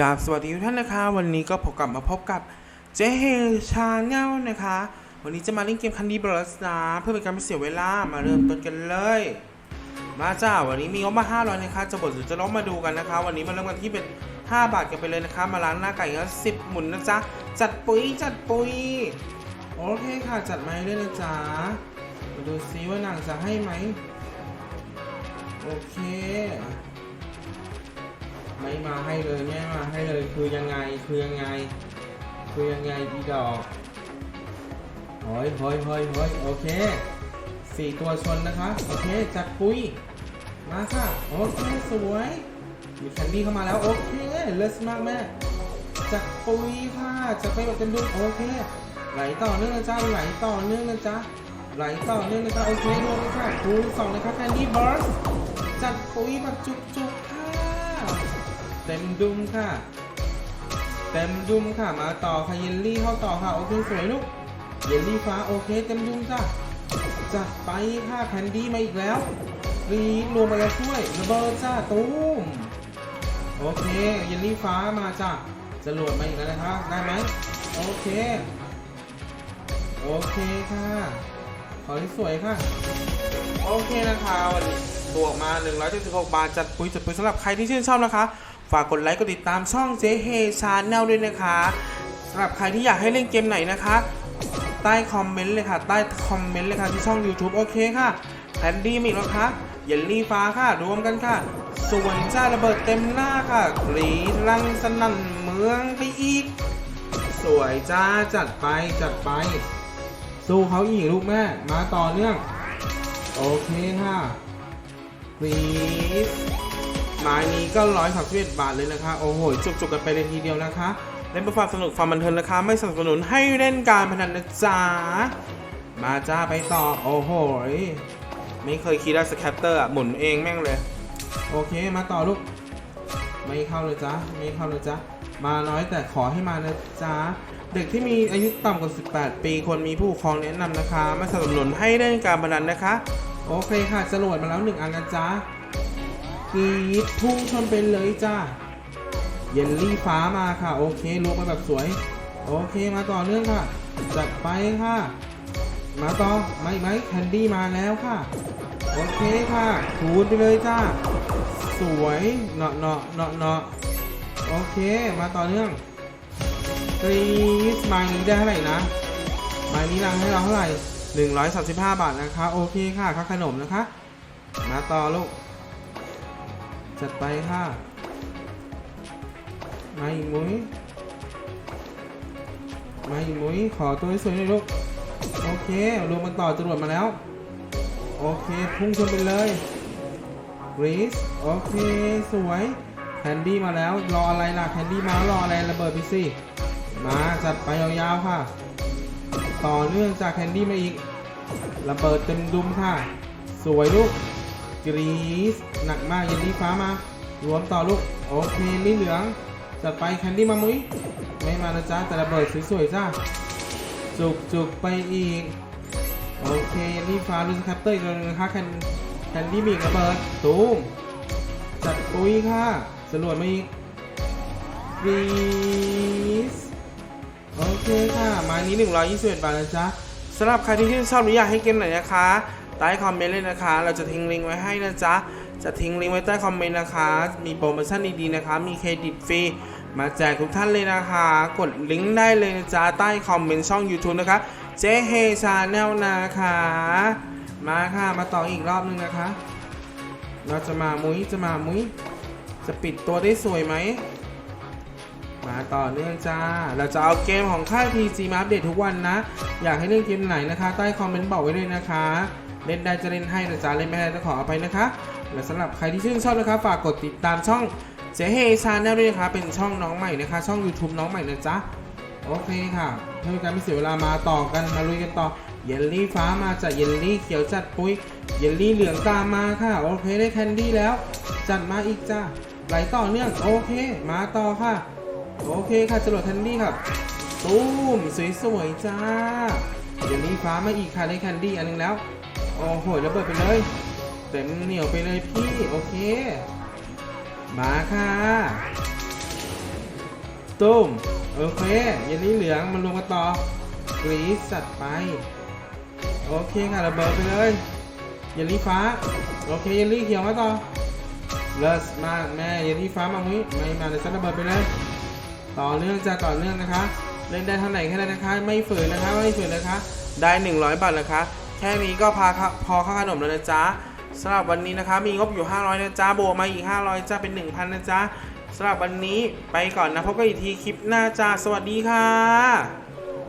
กราบสวัสดีทุกท่านนะคะ วันนี้ก็พบกับมาพบกับเจเฮชาแนลนะคะ วันนี้จะมาเล่นเกมคันดีบลัสนะเพื่อเป็นการไม่เสียเวลามาเริ่มต้นกันเลย มาจ้าวันนี้มีงบมา 500 นะคะ จะบดหรือจะลบมาดูกันนะคะ วันนี้มาเริ่มกันที่เป็น 5 บาทกันไปเลยนะคะ มาล้างหน้าไก่กันสิบหมุนนะจ๊ะจัดปุ๋ยจัดปุ๋ยโอเคค่ะจัดมาให้ด้วยนะจ๊ะมาดูซิว่านางจะให้ไหมโอเค ไม่มาให้เลยไม่มาให้เลยคือยังไงคือยังไง คือยังไงดีดอกเฮ้ยเฮ้ยเฮ้ยเฮ้ยโอเคสี่ตัวชนนะคะโอเคจัดปุ้ยมาค่ะโอเคสวยมีแคนดี้เข้ามาแล้วโอเคเลิศมากแม่จัดปุ้ยค่ะจะไปแบบเต็มดุโอเคไหลต่อเนื่องนะจ๊ะไหลต่อเนื่องนะจ๊ะไหลต่อเนื่องนะจ๊ะโอเครวมเลยค่ะคูณสองนะคะแคนดี้บอสจัดปุ้ยแบบจุกๆค่ะ เต็มดุมค่ะ เต็มดุมค่ะ มาต่อค่ะเยลลี่เข้าต่อค่ะ โอเคสวยลูก เยลลี่ฟ้าโอเคเต็มดุมจ้ะจัดไปค่ะแคนดี้มาอีกแล้วรีดรวมไปแล้วช่วยระเบิดจ้าตูมโอเคเยลลี่ฟ้ามาจ้ะจะหลวดมาอีกแล้วนะคะได้ไหมโอเคโอเคค่ะขอที่สวยค่ะ โอเคนะคะวันนี้ตัวออกมา 176 บาท จัดปุ๋ยจัดปุ๋ยสำหรับใครที่ชื่นชอบนะคะ ฝากกดไลค์กดติดตามช่องเจ๊เฮชาแนลด้วยนะคะสำหรับใครที่อยากให้เล่นเกมไหนนะคะ ใต้คอมเมนต์เลยค่ะ ใต้คอมเมนต์เลยค่ะที่ช่อง YouTube โอเคค่ะแอนดี้มีอีกแล้วคะเยลลี่ฟ้าค่ะ รวมกันค่ะ สวยจ้าระเบิดเต็มหน้าค่ะกรีดรังสนั่นเมืองไปอีก สวยจ้าจัดไปจัดไป สู้เขาอีกลูกแม่ มาต่อเนื่อง โอเคค่ะ please ไม้นี้ก็ร้อยสามสิบเอ็ดบาทเลยนะคะ โอ้โห จุกๆกันไปเลยทีเดียวนะคะเล่นเพื่อความสนุกความบันเทิงนะคะ ไม่สนับสนุนให้เล่นการพนันนะจ๊ะ มาจ้าไปต่อ โอ้โห ไม่เคยคิดได้สแคปเตอร์อะหมุนเองแม่งเลย โอเค มาต่อลูก ไม่เข้าเลยจ้ะไม่เข้าเลยจ้ะมาน้อยแต่ขอให้มานะจ๊ะ เด็กที่มีอายุต่ำกว่า 18 ปีควรมีผู้ปกครองแนะนำนะคะ ไม่สนับสนุนให้เล่นการพนันนะคะ โอเคค่ะจรวดมาแล้วหนึ่งอันนะจ๊ะ กรีดพุ่งชนไปเลยจ้าเยลลี่ฟ้ามาค่ะ โอเคลงมาแบบสวย โอเคมาต่อเนื่องค่ะ จัดไปค่ะ มาต่อไม่ไหมแคนดี้มาแล้วค่ะ โอเคค่ะคูณไปเลยจ้า สวยเนาะเนาะเนาะเนาะโอเคมาต่อเนื่องกรีสมานี้ได้เท่าไหร่นะมานี้รังให้เราเท่าไหร่135 บาทนะคะ โอเคค่ะค่าขนมนะคะ มาต่อลูก จัดไปค่ะ มาอีกมุ้ย มาอีกมุ้ย ขอตัวสวยๆหน่อยลูก โอเครวมมันต่อจรวดมาแล้ว โอเคพุ่งชนไปเลยรีสโอเค สวยแคนดี้มาแล้ว รออะไรล่ะแคนดี้มารออะไรระเบิดไปสิ มาจัดไปยาวๆค่ะ ต่อเนื่องจากแคนดี้มาอีก ระเบิดเต็มดุมค่ะ สวยลูก กรีสหนักมากเยลลี่ฟ้ามา รวมต่อลูก โอเคลิ้นเหลืองจัดไปแคนดี้มามุ้ยไม่มานะจ๊ะแต่ระเบิดสวยๆจ้าจุกจุกไปอีก โอเครีบฟ้าลูสแคปเตอร์อีกแล้วนะคะแคนแคนดี้มีระเบิดตูมจัดปุ้ยค่ะสรวจมาอีกกรีสโอเคค่ะม้นี้121บาทนะจ๊ะสำหรับใครที่ชื่นชอบหรืออยากให้เกมไหนนะคะ ใต้คอมเมนต์เลยนะคะ เราจะทิ้งลิงก์ไว้ให้นะจ๊ะ จะทิ้งลิงก์ไว้ใต้คอมเมนต์นะคะ มีโปรโมชั่นดีๆนะคะ มีเครดิตฟรี มาแจกทุกท่านเลยนะคะ กดลิงก์ได้เลยนะจ๊ะ ใต้คอมเมนต์ช่อง YouTube นะคะ เจ๊เฮชาแนลนะคะ มาค่ะ มาต่ออีกรอบนึงนะคะ เราจะมามุ้ย จะมามุ้ย จะปิดตัวได้สวยไหมมาต่อเนื่องจ้า เราจะเอาเกมของค่าย PG มาอัปเดตทุกวันนะ อยากให้เล่นเกมไหนนะคะ ใต้คอมเมนต์บอกไว้เลยนะคะ เล่นได้จะเล่นให้นะจ๊ะเล่นไม่ได้จะขออภัยนะคะและสำหรับใครที่ชื่นชอบนะคะฝากกดติดตามช่องเจเฮชาแนลด้วยนะคะเป็นช่องน้องใหม่นะคะ ช่อง YouTube น้องใหม่นะจ๊ะโอเคค่ะเพื่อเป็นการไม่เสียเวลามาต่อกันมาลุยกันต่อเยลลี่ฟ้ามาจากเยลลี่เขียวจัดปุ้ยเยลลี่เหลืองตามมาค่ะโอเคได้แคนดี้แล้ว จัดมาอีกจ้าไหลต่อเนื่องโอเค มาต่อค่ะ โอเคค่ะจรวดแคนดี้ครับตูมสวยๆจ้าเยลลี่ฟ้ามาอีกค่ะได้แคนดี้อันหนึงแล้ว โอ้โหระเบิดไปเลยเต็มเหนียวไปเลยพี่ โอเค มาค่ะตุ้มโอเคเยลลี่เหลืองมันรวมกันต่อกรีซจัดไป โอเคค่ะระเบิดไปเลยเยลลี่ฟ้า โอเคเยลลี่เขียวมาต่อเลิศมากแม่เยลลี่ฟ้ามาวิไม่มาเลยซัดระเบิดไปเลย ต่อเนื่องจะต่อเนื่องนะคะ เล่นได้เท่าไหร่แค่นั้นนะคะ ไม่ฝืนนะคะ ไม่ฝืนนะคะ ได้ 100 บาทนะคะ แค่นี้ก็พาพอข้าขนมแล้วนะจ๊ะสำหรับวันนี้นะคะ มีงบอยู่ 500นะจ๊ะบวกมาอีก 500จ้าเป็น 1,000นะจ๊ะสำหรับวันนี้ไปก่อนนะพบกันอีกทีคลิปหน้าจ้าสวัสดีค่ะ